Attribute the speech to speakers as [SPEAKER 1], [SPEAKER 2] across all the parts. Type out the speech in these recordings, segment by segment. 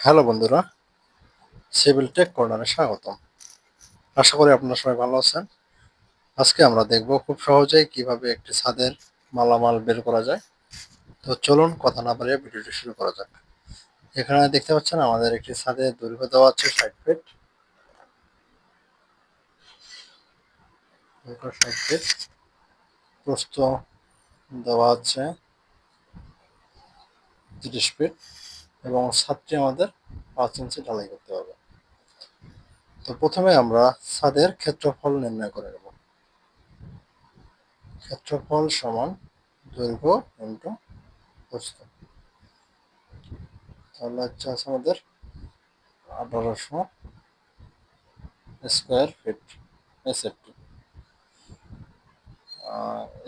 [SPEAKER 1] Hello বন্ধুরা civil take কর্নারে স্বাগতম। আশা করি আপনারা সবাই ভালো আছেন। আজকে আমরা দেখব খুব সহজেই কীভাবে একটি ছাদের মালামাল বের করা যায়। তো চলুন কথা না বাড়িয়ে ভিডিওটি শুরু করা যাক। এখানে দেখতে পাচ্ছেন আমাদের একটি ছাদের দৈর্ঘ্য দেওয়া আছে ষাট ফিট ষাট ফিট প্রস্থ দেওয়া আছে তিরিশ ফিট এবং ছাদটি আমাদের পাঁচ ইঞ্চি ঢালাই করতে হবে। তো প্রথমে আমরা ছাদের ক্ষেত্রফল নির্ণয় করে নেব। ক্ষেত্রফল সমান দৈর্ঘ্য ইন্টু প্রস্থ তাহলে হচ্ছে আছে আমাদের আঠারোশো স্কোয়ার ফিট এসএফটি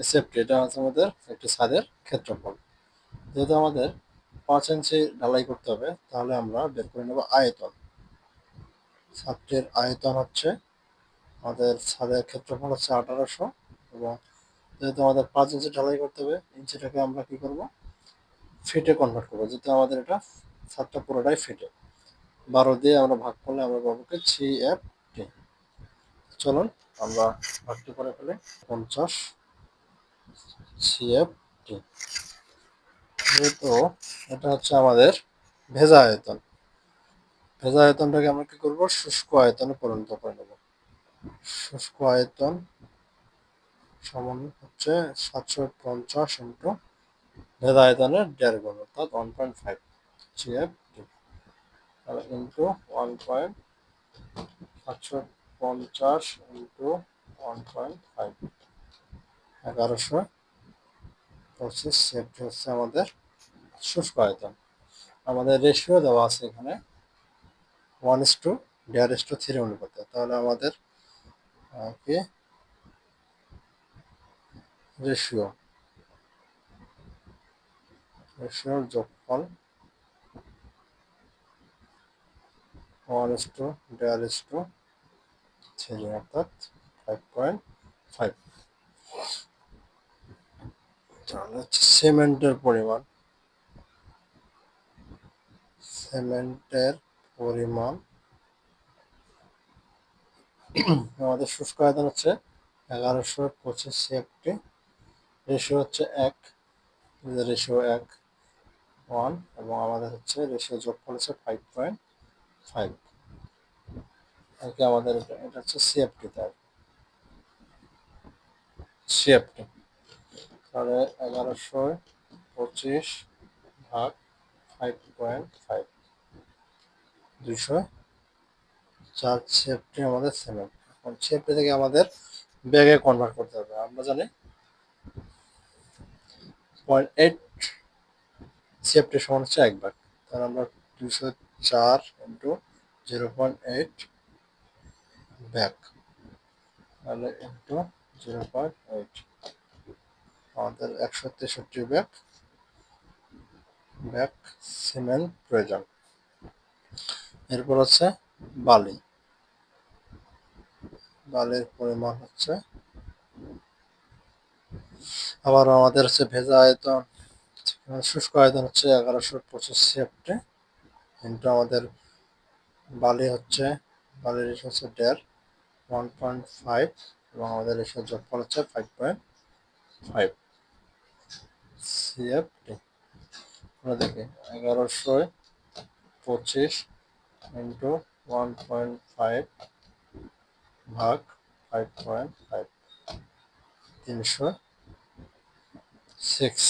[SPEAKER 1] এসএফটি এটা হচ্ছে আমাদের একটি ছাদের ক্ষেত্রফল। যেহেতু আমাদের পাঁচ ইঞ্চি ঢালাই করতে হবে, তাহলে আমরা বের করে নেব আয়তন। ছাদটির আয়তন হচ্ছে আমাদের ছাদের ক্ষেত্রফল হচ্ছে আঠারোশো এবং যেহেতু আমাদের পাঁচ ইঞ্চি ঢালাই করতে হবে, ইঞ্চিটাকে আমরা কি করব? ফিটে কনভার্ট করব, যেহেতু আমাদের এটা ছাদটা পুরোটাই ফিটে বারো দিয়ে আমরা ভাগ করলে আমরা পাবো কি? থ্রি এফ টি চলুন আমরা ভাগটি করে ফেলে। পঞ্চাশ সি এফ টি যেহেতু এটা হচ্ছে আমাদের ভেজা আয়তন। ভেজা আয়তনটাকে আমরা কি করব? শুষ্ক আয়তনে পরিণত করে নেব। শুষ্ক আয়তন সমান হচ্ছে সাতশো পঞ্চাশ ইন্টু ভেজা আয়তনের দেড় গুণ, অর্থাৎ one point five GF into one point সাতশো পঞ্চাশ ইন্টু ওয়ান পয়েন্ট ফাইভ এগারোশো পঁচিশ সেফটি হচ্ছে আমাদের শুষ্ক আয়তন আমাদের রেশিও দেওয়া আছে এখানে। One is to there is to three অনুপাতে। তাহলে আমাদের কি রেশিও। রেশিওর যোগফল one is to there is to three অর্থাৎ ফাইভ পয়েন্ট ফাইভ তাহলে হচ্ছে সিমেন্টের পরিমাণ। সিমেন্টের পরিমাণ। আমাদের শুষ্ক আয়তন হচ্ছে এগারোশো পঁচিশ সিএফটি রেশিও হচ্ছে এক রেশিও এক ওয়ান এবং আমাদের হচ্ছে রেশিও যোগ করেছে ফাইভ পয়েন্ট ফাইভ আর আমাদের এটা এটা হচ্ছে সিএফটি তার সিএফটি তাহলে এগারোশো পঁচিশ ভাগ ফাইভ পয়েন্ট ফাইভ দুশো। চার সেফটি আমাদের সেভেন সেফটি থেকে আমাদের ব্যাগে কনভার্ট করতে হবে। আমরা জানি পয়েন্ট এইট সেফটি সমান হচ্ছে এক ভাগ। তাহলে আমরা দুশো চার into zero point eight bag তাহলে ইন্টু জিরো পয়েন্ট এইট আমাদের একশো তেষট্টি ব্যাগ ব্যাগ সিমেন্ট প্রয়োজন এরপর হচ্ছে বালি। বালির পরিমাণ হচ্ছে আবার আমাদের হচ্ছে ভেজা আয়তন শুষ্ক আয়তন হচ্ছে এগারোশো পঁচিশ সেফটে কিন্তু আমাদের বালি হচ্ছে, বালির হচ্ছে দেড়, ওয়ান পয়েন্ট ফাইভ এবং আমাদের এসব যোগফল হচ্ছে ফাইভ পয়েন্ট ফাইভ সিএফটি দেখি, এগারোশো পঁচিশ ইন্টু ওয়ান পয়েন্ট ফাইভ ভাগ ফাইভ পয়েন্ট ফাইভ তিনশো সিক্স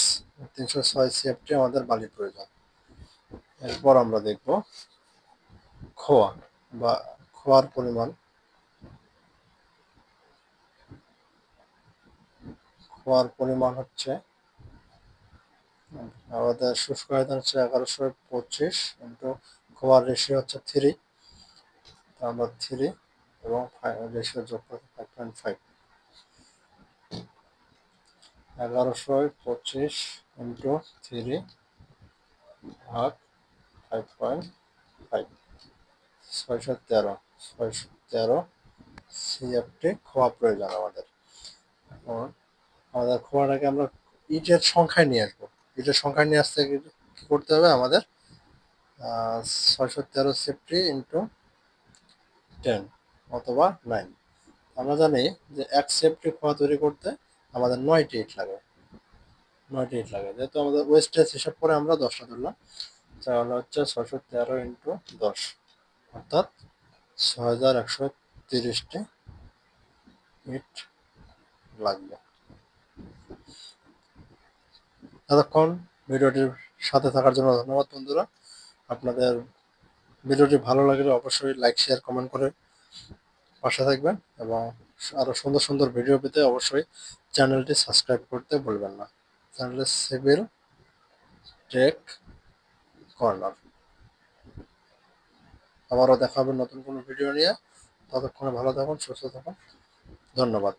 [SPEAKER 1] তিনশো ছয় সিএফটি আমাদের বালি প্রয়োজন। এরপর আমরা দেখব খোয়া বা খোয়ার পরিমাণ। খোয়ার পরিমাণ হচ্ছে আমাদের শুষ্ক আয়তন হচ্ছে এগারোশো পঁচিশ ইন্টু খোয়ার রেশিও হচ্ছে থ্রি আমরা থ্রি এবং রেশিও যোগ ফাইভ পয়েন্ট ফাইভ এগারোশো পঁচিশ ইন্টু থ্রি ভাগ ফাইভ পয়েন্ট ফাইভ ছয়শো তেরো ছয়শো তেরো সিএফটি খোয়া প্রয়োজন আমাদের। এখন আমাদের খোয়াটাকে আমরা ইটের সংখ্যায় নিয়ে আসব। ইটের সংখ্যায় নিয়ে আসতে কী করতে হবে আমাদের? ছয়শো তেরো সেফটি ইন্টু টেন অথবা নাইন আমরা জানি যে এক সেফটি খোয়া তৈরি করতে আমাদের নয়টি ইট লাগে। নয়টি ইট লাগে। যেহেতু আমাদের ওয়েস্টেজ হিসাব করে আমরা দশটা ধরলাম, তাহলে হচ্ছে ছশো তেরো ইন্টু দশ। অর্থাৎ ছয় হাজার একশো তিরিশটি ইট লাগবে। এতক্ষণ ভিডিওটির সাথে থাকার জন্য ধন্যবাদ বন্ধুরা। আপনাদের ভিডিওটি ভালো লাগলে অবশ্যই লাইক শেয়ার কমেন্ট করে পাশে থাকবেন এবং আরও সুন্দর সুন্দর ভিডিও পেতে অবশ্যই চ্যানেলটি সাবস্ক্রাইব করতে ভুলবেন না। চ্যানেলের সিভিল টেক কর্নার আবারও দেখা হবে নতুন কোনো ভিডিও নিয়ে। ততক্ষণে ভালো থাকুন, সুস্থ থাকুন। ধন্যবাদ।